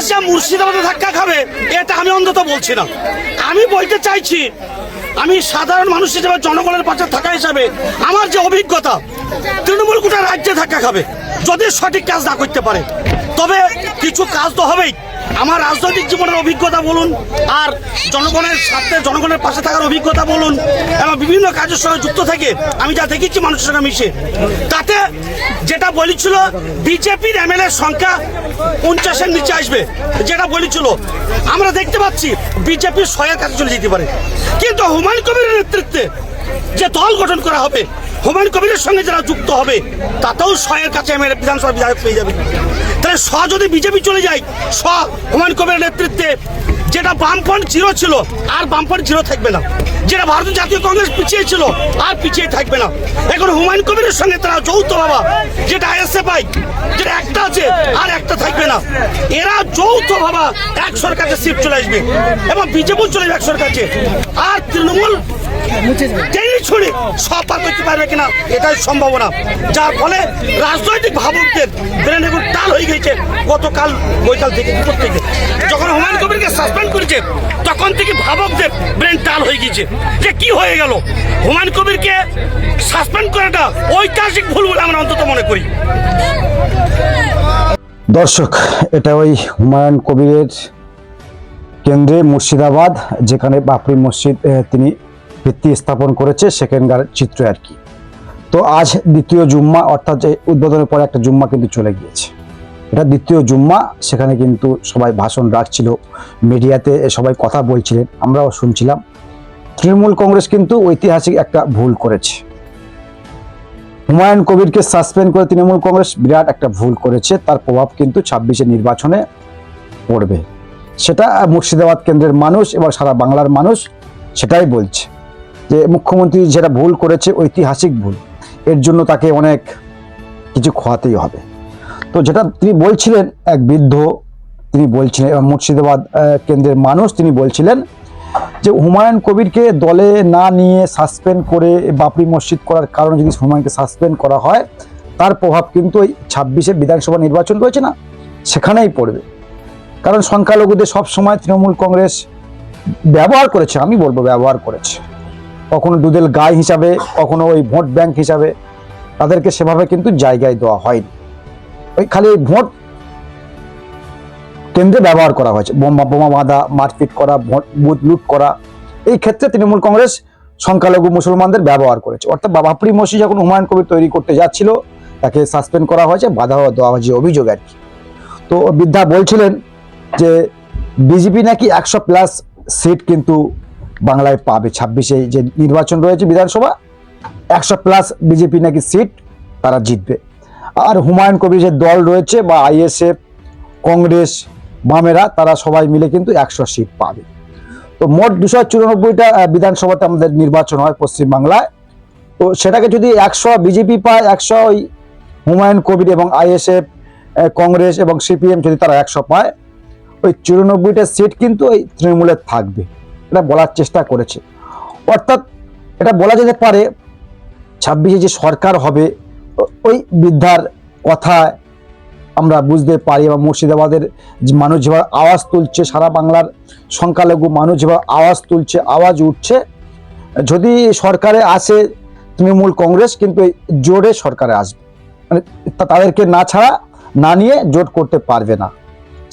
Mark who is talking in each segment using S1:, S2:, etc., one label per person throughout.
S1: কংগ্রেস যা মুর্শিদাবাদে ধাক্কা খাবে, এটা আমি অন্তত বলছি না। আমি বলতে চাইছি, আমি সাধারণ মানুষ হিসেবে জনগণের পাশে থাকা হিসাবে আমার যে অভিজ্ঞতা, তৃণমূল গোটা রাজ্যে ধাক্কা খাবে, যদি সঠিক কাজ না করতে পারে। তবে কিছু কাজ তো হবেই। আমার রাজনৈতিক জীবনের অভিজ্ঞতা বলুন, আর জনগণের স্বার্থে জনগণের পাশে থাকার অভিজ্ঞতা বলুন, এবং বিভিন্ন কাজের সঙ্গে যুক্ত থেকে আমি যা দেখেছি মানুষের সঙ্গে মিশে। তাতে যেটা বলেছিল, বিজেপির এমএলএ সংখ্যা পঞ্চাশের নিচে আসবে, যেটা বলেছিল। আমরা দেখতে পাচ্ছি বিজেপির শয়ের কাছে চলে যেতে পারে। কিন্তু হুমায়ুন কবিরের নেতৃত্বে যে দল গঠন করা হবে, হুমায়ুন কবিরের সঙ্গে যারা যুক্ত হবে, তাতেও শয়ের কাছে এমএলএ বিধানসভা বিধায়ক পেয়ে যাবে। তাহলে স যদি বিজেপি চলে যায় স হুমায়ুন কবিরের নেতৃত্বে যেটা বামফ্রন্ট জিরো ছিল, আর বামফ্রন্ট জিরো থাকবে না। যেটা ভারতীয় জাতীয় কংগ্রেস পিছিয়ে ছিল, আর পিছিয়ে থাকবে না। এখন হুমায়ুন কবিরের সঙ্গে তারা যৌথ বাবা, যেটা আইএসএ পাই যেটা একটা আছে, আর একটা থাকবে না। এরা যৌথ বাবা একশোর কাছে সিট চলে আসবে, এবং বিজেপি চলে যাবে একশোর কাছে আর তৃণমূল সব পার করতে পারবে কিনা, এটাই সম্ভাবনা। যার ফলে রাজনৈতিক ভাবকদের ব্রেন এখন টাল হয়ে গেছে গতকাল, বৈকাল থেকে দুপুর থেকে যখন হুমায়ুন কবিরকে সাসপেন্ড করেছে, তখন থেকে ভাবকদের ব্রেন টাল হয়ে গেছে যে কি হয়ে গেল? হুমায়ুন কবিরকে সাসপেন্ড করাটা ঐতিহাসিক ভুল বলে আমরা অন্তত মনে করি।
S2: দর্শক, এটা ওই হুমায়ুন কবিরের কেন্দ্রে মুর্শিদাবাদ, যেখানে বাবরি মসজিদ তিনি ভিত্তি স্থাপন করেছে সেখানকার চিত্র আর কি। তো আজ দ্বিতীয় জুম্মা, অর্থাৎ যে উদ্বোধনের পরে একটা জুম্মা কিন্তু চলে গিয়েছে। এটা দ্বিতীয় জুম্মা, সেখানে কিন্তু সবাই ভাষণ রাখছিল, মিডিয়াতে সবাই কথা বলছিলেন, আমরাও শুনছিলাম। তৃণমূল কংগ্রেস কিন্তু ঐতিহাসিক একটা ভুল করেছে। হুমায়ুন কবিরকে সাসপেন্ড করে তৃণমূল কংগ্রেস বিরাট একটা ভুল করেছে, তার প্রভাব কিন্তু ছাব্বিশে নির্বাচনে পড়বে। সেটা মুর্শিদাবাদ কেন্দ্রের মানুষ এবং সারা বাংলার মানুষ সেটাই বলছে। যে মুখ্যমন্ত্রী যেটা ভুল করেছে, ঐতিহাসিক ভুল, এর জন্য তাকে অনেক কিছু খোয়াতেই হবে। তো যেটা তিনি বলছিলেন, এক বৃদ্ধ, তিনি বলছিলেন, এবং মুর্শিদাবাদ কেন্দ্রের মানুষ তিনি বলছিলেন যে হুমায়ুন কবিরকে দলে না নিয়ে সাসপেন্ড করে বাবরি মসজিদ করার কারণে যদি হুমায়ুনকে সাসপেন্ড করা হয়, তার প্রভাব কিন্তু ওই ছাব্বিশে বিধানসভা নির্বাচন রয়েছে না, সেখানেই পড়বে। কারণ সংখ্যালঘুদের সবসময় তৃণমূল কংগ্রেস ব্যবহার করেছে, আমি বলব ব্যবহার করেছে। কখনো দুধের গায়ে হিসাবে, কখনো ওই ভোট ব্যাংক হিসাবে, তাদেরকে সেভাবে কিন্তু জায়গায় দেওয়া হয়নি। ওই খালি ওই ভোট কেন্দ্রে ব্যবহার করা হয়েছে। বোমা বোমা বাঁধা, মারপিট করা, ভোট বুথ লুট করা। এই ক্ষেত্রে তৃণমূল কংগ্রেস সংখ্যালঘু মুসলমানদের ব্যবহার করেছে। অর্থাৎ বাবাপুরি মসি যখন হুমায়ুন কবির তৈরি করতে যাচ্ছিল, তাকে সাসপেন্ড করা হয়েছে, বাধা দেওয়া হয়েছে অভিযোগ আর কি। তো বিদ্যা বলছিলেন যে, বিজেপি নাকি একশো প্লাস সিট কিন্তু বাংলায় পাবে ছাব্বিশে যে নির্বাচন রয়েছে বিধানসভা, একশো প্লাস বিজেপি নাকি সিট তারা জিতবে। আর হুমায়ুন কবির যে দল রয়েছে বা আইএসএফ, কংগ্রেস, বামেরা, তারা সবাই মিলে কিন্তু একশো সিট পাবে। তো মোট দুশো চুরানব্বইটা বিধানসভাতে আমাদের নির্বাচন হয় পশ্চিমবাংলায়। তো সেটাকে যদি একশো বিজেপি পায়, একশো ওই হুমায়ুন কবির এবং আইএসএফ কংগ্রেস এবং সিপিএম যদি তারা একশো পায়, ওই চুরানব্বইটা সিট কিন্তু ওই তৃণমূলের থাকবে। এটা বলার চেষ্টা করেছে। অর্থাৎ এটা বলা যেতে পারে ছাব্বিশে যে সরকার হবে, ওই বৃদ্ধার কথায় আমরা বুঝতে পারি বা মুর্শিদাবাদের মানুষ যেভাবে আওয়াজ তুলছে, সারা বাংলার সংখ্যালঘু মানুষ যেভাবে আওয়াজ তুলছে, আওয়াজ উঠছে, যদি সরকারে আসে তৃণমূল কংগ্রেস কিন্তু জোরে সরকারে আসবে। মানে তাদেরকে না ছাড়া, না নিয়ে জোট করতে পারবে না।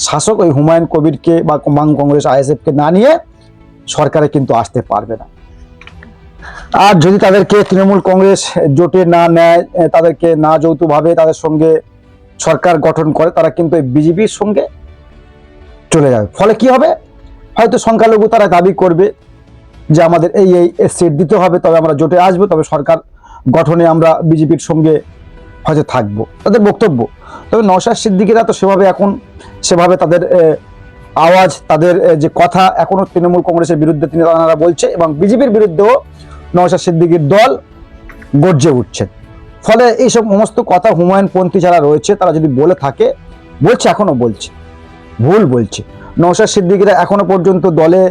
S2: শাসক ওই হুমায়ুন কবিরকে বা বাং কংগ্রেস আইএসএফকে না নিয়ে সরকারে কিন্তু আসতে পারবে না। আর যদি তাদেরকে তৃণমূল কংগ্রেস জোটে না নেয় তাদেরকে না যৌথভাবে তাদের সঙ্গে সরকার গঠন করে, তারা কিন্তু এই বিজেপির সঙ্গে চলে যাবে। ফলে কি হবে? হয়তো সংখ্যালঘু তারা দাবি করবে যে আমাদের এই এই সিট দিতে হবে, তবে আমরা জোটে আসব, তবে সরকার গঠনে আমরা বিজেপির সঙ্গে হয়তো থাকব। তাদের বক্তব্য। তবে নওশাদ সিদ্দিকিরা তো সেভাবে এখন, সেভাবে তাদের আওয়াজ, তাদের যে কথা এখনও তৃণমূল কংগ্রেসের বিরুদ্ধে তিনি তারা বলছে এবং বিজেপির বিরুদ্ধেও নওশাদ সিদ্দিকির দল গর্জে উঠছে। ফলে এই সমস্ত কথা হুমায়ুন পন্থী যারা রয়েছে, তারা যদি বলে থাকে, বলছে, এখনও বলছে, ভুল বলছে। নওশাদ সিদ্দিকিরা এখনও পর্যন্ত দলে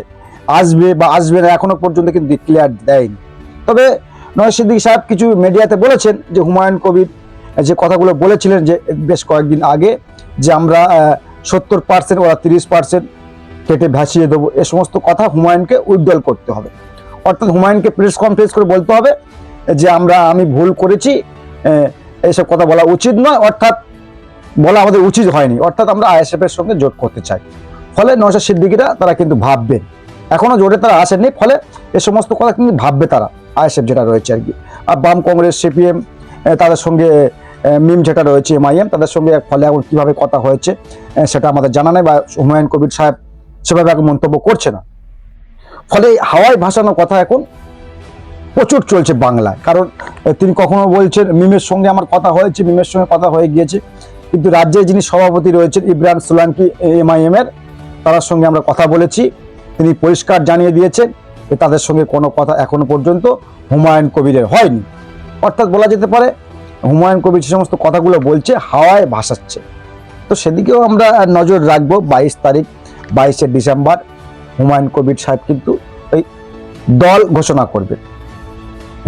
S2: আসবে বা আসবে না, এখনও পর্যন্ত কিন্তু ডিক্লেয়ার দেয়নি। তবে নওশাদ সিদ্দিকী সাহেব কিছু মিডিয়াতে বলেছেন যে হুমায়ুন কবির যে কথাগুলো বলেছিলেন যে বেশ কয়েকদিন আগে, যে আমরা সত্তর পার্সেন্ট ওরা তিরিশ পার্সেন্ট কেটে ভাসিয়ে দেবো। এ সমস্ত কথা হুমায়ুনকে উজ্জ্বল করতে হবে। অর্থাৎ হুমায়ুনকে প্রেস কনফারেন্স করে বলতে হবে যে, আমরা, আমি ভুল করেছি এসব কথা বলা উচিত নয়। অর্থাৎ বলা আমাদের উচিত হয়নি। অর্থাৎ আমরা আইএসএফ এর সঙ্গে জোট করতে চাই। ফলে নওশাদ সিদ্দিকিরা তারা কিন্তু ভাববেন এখনও জোটে তারা আসেননি, ফলে এ সমস্ত কথা কিন্তু ভাববে তারা, আইএসএফ যেটা রয়েছে আর কি। আর বাম কংগ্রেস, সিপিএম তাদের সঙ্গে মিম যেটা রয়েছে এমআইএম তাদের সঙ্গে ফলে এখন কীভাবে কথা হয়েছে সেটা আমাদের জানা নেই বা হুমায়ুন কবির সাহেব সেভাবে এখন মন্তব্য করছে না। ফলে হাওয়ায় ভাসানো কথা এখন প্রচুর চলছে বাংলায়। কারণ তিনি কখনো বলছেন, মিমের সঙ্গে আমার কথা হয়েছে, মিমের সঙ্গে কথা হয়ে গিয়েছে। কিন্তু রাজ্যে যিনি সভাপতি রয়েছেন, ইব্রাহিম সোলাঙ্কি এমআইএম এর তার সঙ্গে আমরা কথা বলেছি। তিনি পরিষ্কার জানিয়ে দিয়েছেন তাদের সঙ্গে কোনো কথা এখনও পর্যন্ত হুমায়ুন কবিরের হয়নি। অর্থাৎ বলা যেতে পারে হুমায়ুন কবির যে সমস্ত কথাগুলো বলছে, হাওয়ায় ভাসাচ্ছে। তো সেদিকেও আমরা নজর রাখব বাইশ তারিখ, বাইশে ডিসেম্বর। হুমায়ুন কবির সাহেব কিন্তু এই দল ঘোষণা করবে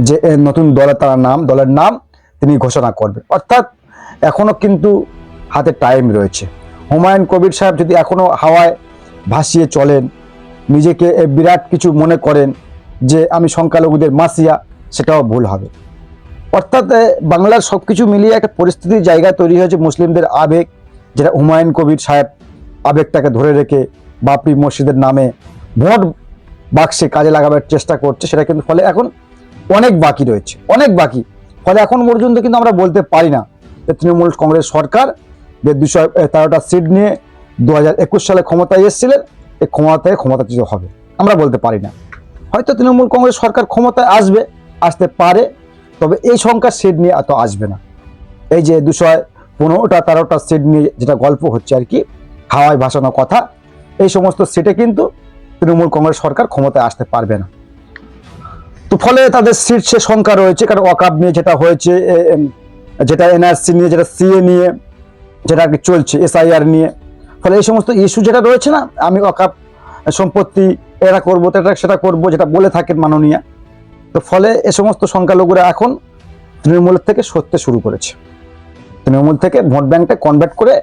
S2: যে নতুন দলে তার নাম, দলের নাম তিনি ঘোষণা করবেন। অর্থাৎ এখনও কিন্তু হাতে টাইম রয়েছে। হুমায়ুন কবির সাহেব যদি এখনও হাওয়ায় ভাসিয়ে চলেন, নিজেকে বিরাট কিছু মনে করেন যে, আমি সংখ্যালঘুদের মাসিয়া, সেটাও ভুল হবে। অর্থাৎ বাংলার সব কিছু মিলিয়ে একটা পরিস্থিতির জায়গা তৈরি হয়েছে মুসলিমদের আবেগ, যেটা হুমায়ুন কবির সাহেব আবেগটাকে ধরে রেখে বাপরি মসজিদের নামে ভোট বাক্সে কাজে লাগাবার চেষ্টা করছে, সেটা কিন্তু ফলে এখন অনেক বাকি রয়েছে, অনেক বাকি। ফলে এখন পর্যন্ত কিন্তু আমরা বলতে পারি না যে তৃণমূল কংগ্রেস সরকার যে দুশো তেরোটা সিট নিয়ে দু একুশ সালে ক্ষমতায় এসেছিলেন এই ক্ষমতায় ক্ষমতাচ্যুত হবে। আমরা বলতে পারি না। হয়তো তৃণমূল কংগ্রেস সরকার ক্ষমতায় আসবে, আসতে পারে তবে এই সংখ্যার সিট নিয়ে এত আসবে না। এই যে দুশো পনেরোটা, তেরোটা সিট নিয়ে যেটা গল্প হচ্ছে আর কি, হাওয়ায় ভাসানো কথা, এই সমস্ত সিটে কিন্তু তৃণমূল কংগ্রেস সরকার ক্ষমতায় আসতে পারবে না। তো ফলে তাদের সিট সে সংখ্যা রয়েছে, কারণ ওয়াকাব নিয়ে যেটা হয়েছে যেটা এনআরসি নিয়ে, যেটা সিএ নিয়ে, যেটা আর কি চলছে এসআইআর নিয়ে, ফলে এই সমস্ত ইস্যু যেটা রয়েছে না, আমি ওয়াকাব সম্পত্তি এরা করব, সেটা করব, যেটা বলে থাকেন মাননীয়া তো ফলে এ সমস্ত সংখ্যালঘুরা এখন তৃণমূলের থেকে সরতে শুরু করেছে। তৃণমূল থেকে ভোট ব্যাংকটা কনভার্ট করে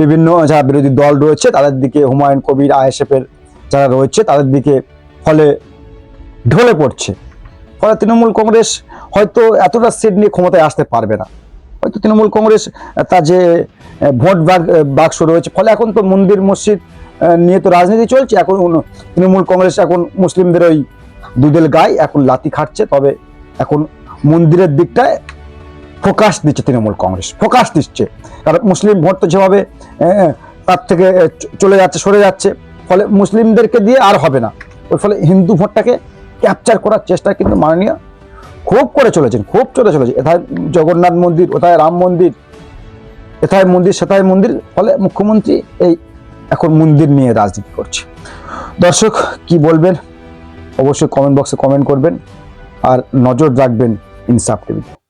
S2: বিভিন্ন যারা বিরোধী দল রয়েছে, তাদের দিকে হুমায়ুন কবির আইএসএফ এর যারা রয়েছে, তাদের দিকে ফলে ঢলে পড়ছে। ফলে তৃণমূল কংগ্রেস হয়তো এতটা সিট নিয়ে ক্ষমতায় আসতে পারবে না। হয়তো তৃণমূল কংগ্রেস, তার যে ভোট বাক্স রয়েছে, ফলে এখন তো মন্দির মসজিদ নিয়ে তো রাজনীতি চলছে। এখন তৃণমূল কংগ্রেস এখন মুসলিমদের ওই দুধেল গায়ে এখন লাতি খাটছে, তবে এখন মন্দিরের দিকটায় ফোকাস দিচ্ছে তৃণমূল কংগ্রেস, ফোকাস দিচ্ছে। কারণ মুসলিম ভোট তো যেভাবে তার থেকে চলে যাচ্ছে, সরে যাচ্ছে, ফলে মুসলিমদেরকে দিয়ে আর হবে না। ওর ফলে হিন্দু ভোটটাকে ক্যাপচার করার চেষ্টা কিন্তু মাননীয় খুব করে চলেছেন, খুব চলে চলেছে। এথায় জগন্নাথ মন্দির, ওথায় রাম মন্দির, এথায় মন্দির, সেথায় মন্দির, ফলে মুখ্যমন্ত্রী এই এখন মন্দির নিয়ে রাজনীতি করছে। দর্শক, কি বলবেন? অবশ্যই কমেন্ট বক্সে কমেন্ট করবেন আর নজর রাখবেন ইনসাফ টিভিতে